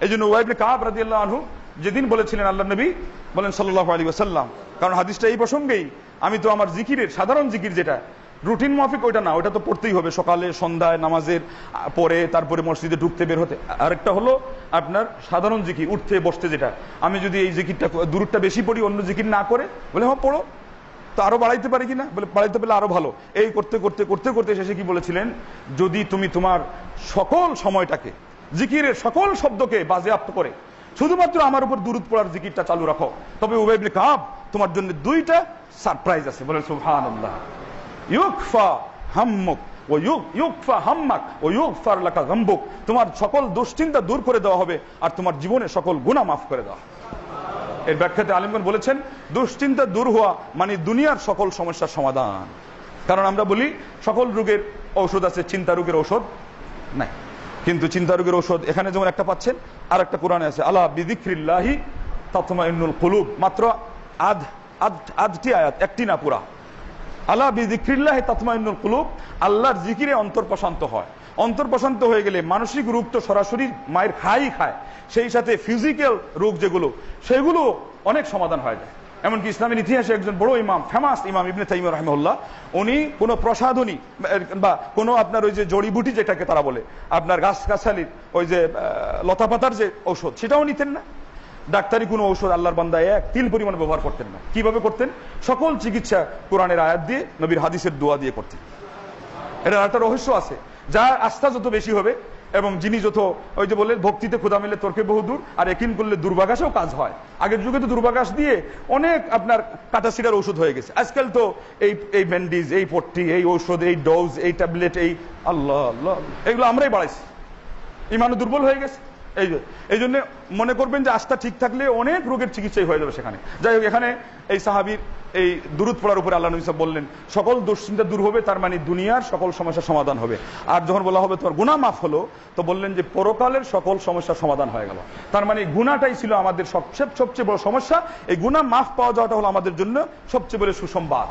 এই জন্য ওয়াইবনে কাব রাজি আল্লাহ আনহু যেদিন বলেছিলেন আল্লাহ নবী, বলেন সাল্লাহ আলী ওসাল্লাম কারণ হাদিসটা এই প্রসঙ্গেই, আমি তো আমার জিকিরের, সাধারণ জিকির যেটা, রুটিন মাফিক ওইটা না, ওইটা তো পড়তেই হবে সকালে, সন্ধ্যায়, নামাজের পরে, তারপরে মসজিদে ঢুকতে বের হতে। আরেকটা হলো আপনার সাধারণ জিকির, উঠতে, বসতে যেটা। আমি যদি এই জিকিরটা দূরটা বেশি পড়ি, অন্য জিকির না করে, বলে হ্যাঁ পড়ো। তো আরও বাড়াইতে পারি কিনা? বলে বাড়াইতে পারলে আরও ভালো। এই করতে করতে করতে করতে শেষে কি বলেছিলেন? যদি তুমি তোমার সকল সময়টাকে জিকিরের সকল শব্দকে বাজেয়াপ্ত করে। শুধুমাত্র আমার উপর দূরত পড়ার জিকিরটা চালু রাখো। তবে উবাইবনে কাব তোমার জন্য দুইটা সারপ্রাইজ আছে। বলেন সুবহানাল্লাহ। ইউকফা হাম্মুক ও ইউকফা হাম্মাক ও ইউকফার লাকা গাম্বুক তোমার সকল দুশ্চিন্তা দূর করে দেওয়া হবে আর তোমার জীবনে সকল গুনাহ মাফ করে দেওয়া এর ব্যাখ্যাতে আলিমগণ বলেছেন, দুশ্চিন্তা দূর হওয়া মানে দুনিয়ার সকল সমস্যার সমাধান। কারণ আমরা বলি, সকল রোগের ঔষধ আছে, চিন্তা রোগের ঔষধ নাই। কিন্তু চিন্তা রোগের ঔষধ এখানে যেমন একটা পাচ্ছেন আর একটা কোরআনে আছে আল্লাহ বিদিক্রিল্লাহি তাতমা ইন্নুল কুলুব। মাত্র আধ আধ, আধটি আয়াত, একটি না পুরা। আল্লাহ বিদিক্রিল্লাহি তাতমা ইন্নুল কুলুব, আল্লাহর জিকিরে অন্তর প্রশান্ত হয়। অন্তর প্রশান্ত হয়ে গেলে মানসিক রোগ তো সরাসরি মায়ের খাই খায়। সেই সাথে ফিজিক্যাল রোগ যেগুলো, সেগুলো অনেক সমাধান হয়ে যায়। এমনকি ইসলামের ইতিহাসে একজন বড় ইমাম ফেমাস ইমাম ইবনে তাইম রহমউল্লাহ উনি কোনো প্রসাধনী, বা কোনো আপনার ওই যে জড়িবুটি যেটাকে তারা বলে, আপনার গাছ গাছালির ওই যে লতাপাতার যে ঔষধ, সেটাও নিতেন না। ডাক্তারি কোনো ঔষধ আল্লাহর বান্দা এক তিল পরিমাণে ব্যবহার করতেন না। কীভাবে করতেন? সকল চিকিৎসা কোরআনের আয়াত দিয়ে, নবীর হাদিসের দোয়া দিয়ে করতেন। এটা একটা রহস্য আছে। যার আস্থা যত বেশি হবে এবং যিনি যত ওই যে বললেন ভক্তিতে খোদা মিলে তর্কে বহুদূর আর একিন করলে দুর্বাঘাসেও কাজ হয়। আগের যুগে তো দুর্বাঘাস দিয়ে অনেক আপনার কাটাশিরার ওষুধ হয়ে গেছে। আজকাল তো এই এই ব্যান্ডিজ, এই পট্টি, এই ঔষধ, এই ডোজ, এই ট্যাবলেট, এই আল্লাহ আল্লাহ, এগুলো আমরাই বাড়াইছি। ইমানও দুর্বল হয়ে গেছে। এই যে- এই জন্য মনে করবেন যে আস্থা ঠিক থাকলে অনেক রোগের চিকিৎসাই হয়ে যাবে সেখানে। যাই হোক, এখানে এই সাহাবির এই দূরত পড়ার উপরে আল্লাহ নবী বললেন, সকল দুশ্চিন্তা দূর হবে, তার মানে দুনিয়ার সকল সমস্যার সমাধান হবে। আর যখন বলা হবে তোমার গুণা মাফ হলো, তো বললেন যে পরকালের সকল সমস্যার সমাধান হয়ে গেল। তার মানে গুণাটাই ছিল আমাদের সবচেয়ে সবচেয়ে বড় সমস্যা। এই গুণা মাফ পাওয়া যাওয়াটা হলো আমাদের জন্য সবচেয়ে বড় সুসংবাদ।